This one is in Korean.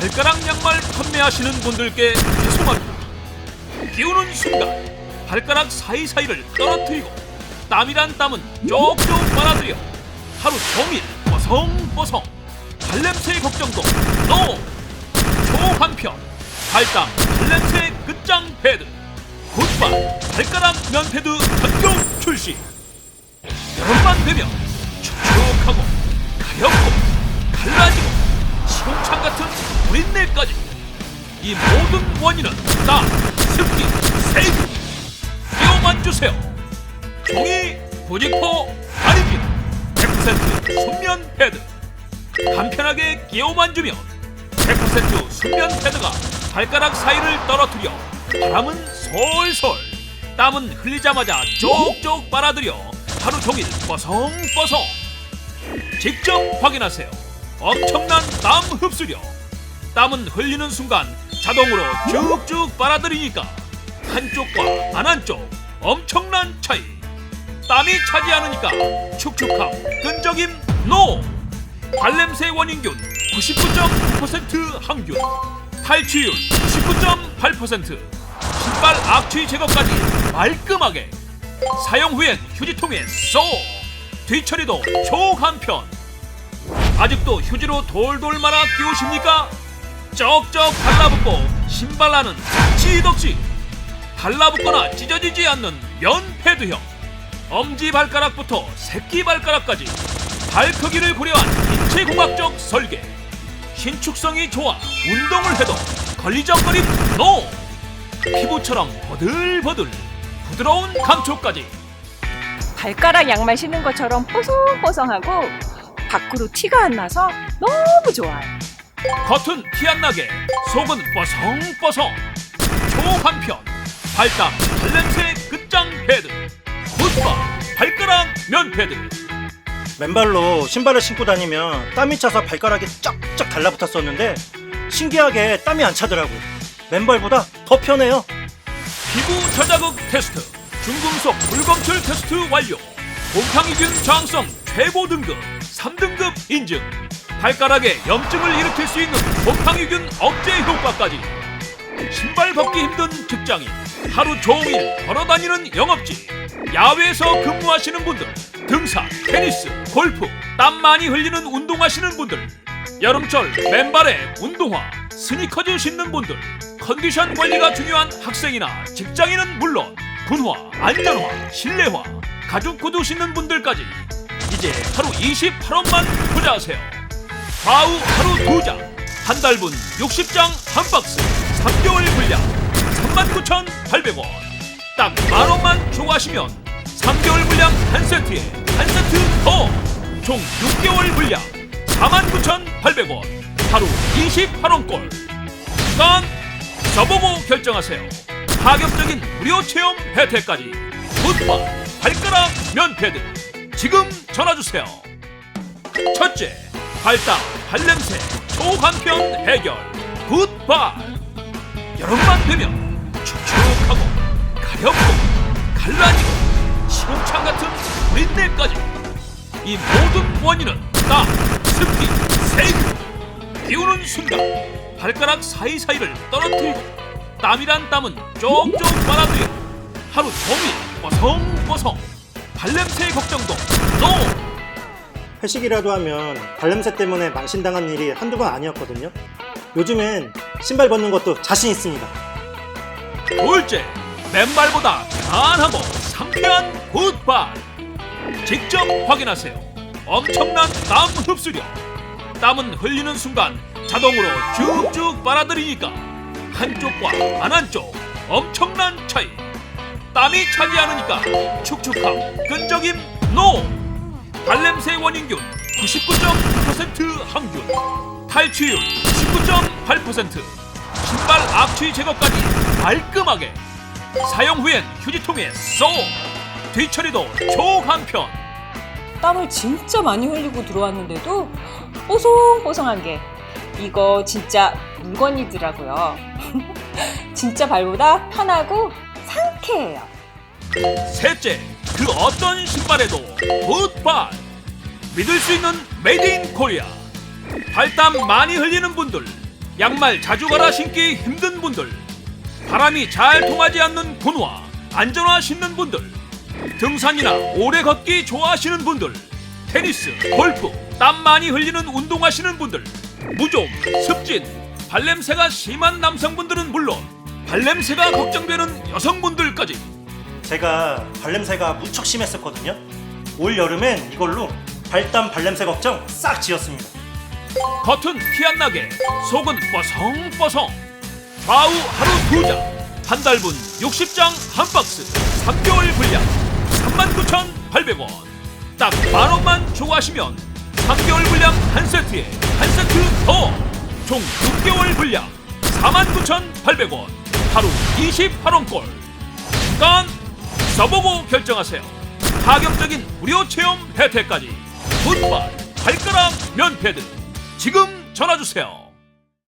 발가락 양말 판매하시는 분들께 죄송합니다. 끼우는 순간 발가락 사이사이를 떨어뜨리고 땀이란 땀은 쪽쪽 빨아들여 하루 종일 뽀송뽀송 발냄새 걱정도 노! 초한편 발땀 발냄새 끝장 패드 굿발 발가락 면 패드 전격 출시 여름만 되면 이 모든 원인은 땀, 습기, 세균 끼워만 주세요. 종이 부직포 아닙니다. 100% 순면 패드. 간편하게 끼워만 주면 100% 순면 패드가 발가락 사이를 떨어뜨려 바람은 솔솔 땀은 흘리자마자 쪽쪽 빨아들여 하루 종일 뻐성뻐성 직접 확인하세요. 엄청난 땀 흡수력. 땀은 흘리는 순간 자동으로 쭉쭉 빨아들이니까 한쪽과 안 한쪽 엄청난 차이. 땀이 차지 않으니까 축축함 끈적임 노. 발냄새 원인균 99.9% 항균 탈취율 99.8% 신발 악취 제거까지 말끔하게. 사용 후엔 휴지통에 쏙. 뒤처리도 초간편. 아직도 휴지로 돌돌 말아 끼우십니까? 쩍쩍 달라붙고 신발라는 덕지덕지. 달라붙거나 찢어지지 않는 면 패드형. 엄지 발가락부터 새끼 발가락까지 발 크기를 고려한 인체공학적 설계. 신축성이 좋아 운동을 해도 걸리적거림 노 피부처럼 버들버들 부드러운 감촉까지. 발가락 양말 신는 것처럼 뽀송뽀송하고 밖으로 티가 안 나서 너무 좋아요. 겉은 티 안 나게 속은 뽀송뽀송. 초한편 발땀 발냄새 끝장 패드. 굿바 발가락 면 패드. 맨발로 신발을 신고 다니면 땀이 차서 발가락이 쫙쫙 달라붙었었는데 신기하게 땀이 안 차더라고요. 맨발보다 더 편해요. 피부 저자극 테스트 중금속 불검출 테스트 완료. 곰팡이균 저항성 최고 등급 3등급 인증 발가락에 염증을 일으킬 수 있는 곰팡이균 억제 효과까지 신발 벗기 힘든 직장인 하루 종일 걸어다니는 영업직 야외에서 근무하시는 분들 등산, 테니스, 골프 땀 많이 흘리는 운동하시는 분들 여름철 맨발에 운동화, 스니커즈 신는 분들 컨디션 관리가 중요한 학생이나 직장인은 물론 군화, 안전화, 실내화, 가죽 구두 신는 분들까지 이제 하루 28원만 투자하세요. 좌우 하루 두 장, 한 달분 60장 한 박스, 3개월 분량 39,800원. 딱 만원만 추가하시면 3개월 분량 한 세트에 한 세트 더! 총 6개월 분량 49,800원. 하루 28원꼴. 난 써보고 결정하세요. 파격적인 무료 체험 혜택까지. 굿바 발가락 면패드. 지금 전화주세요. 첫째, 발땀, 발냄새, 초간편 해결. 굿발. 여름만 되면 축축하고 가렵고 갈라지고 시궁창 같은 우린내까지 이 모든 원인은 땀, 습기, 세균 끼우는 순간 발가락 사이사이를 떨어뜨리고 땀이란 땀은 쪽쪽 빨아들여 하루 종일 뽀송뽀송 발냄새 걱정도 노! 회식이라도 하면 발냄새 때문에 망신당한 일이 한두 번 아니었거든요. 요즘엔 신발 벗는 것도 자신 있습니다. 둘째, 맨발보다 편안하고 상쾌한 굿발. 직접 확인하세요. 엄청난 땀 흡수력. 땀은 흘리는 순간 자동으로 쭉쭉 빨아들이니까 한쪽과 안 한쪽 엄청난 차이. 땀이 차지 않으니까 축축함, 끈적임 노. 발냄새 원인균 99.9% 항균. 탈취율 19.8%. 신발 악취 제거까지 말끔하게 사용 후엔 휴지통에 쏙 뒤처리도 초간편 땀을 진짜 많이 흘리고 들어왔는데도 뽀송뽀송한 게 이거 진짜 물건이더라고요. 진짜 발보다 편하고 상쾌해요. 셋째 그 어떤 신발에도 굿발! 믿을 수 있는 메이드 인 코리아. 발땀 많이 흘리는 분들 양말 자주 갈아 신기 힘든 분들, 바람이 잘 통하지 않는 분화, 안전화 신는 분들, 등산이나 오래 걷기 좋아하시는 분들, 테니스, 골프, 땀 많이 흘리는 운동하시는 분들, 무좀, 습진, 발냄새가 심한 남성분들은 물론 발냄새가 걱정되는 여성분들까지 제가 발냄새가 무척 심했었거든요. 올 여름엔 이걸로 발땀 발냄새 걱정 싹 지었습니다. 겉은 티 안 나게 속은 뽀송뽀송. 좌우 하루 두 장 한 달분 60장 한 박스 3개월 분량 39,800원. 딱 만 원만 추가하시면 3개월 분량 한 세트에 한 세트 더 총 6개월 분량 49,800원. 하루 28원꼴. 잠깐 써보고 결정하세요. 파격적인 무료 체험 혜택까지. 굿발 발가락 면패드 지금 전화주세요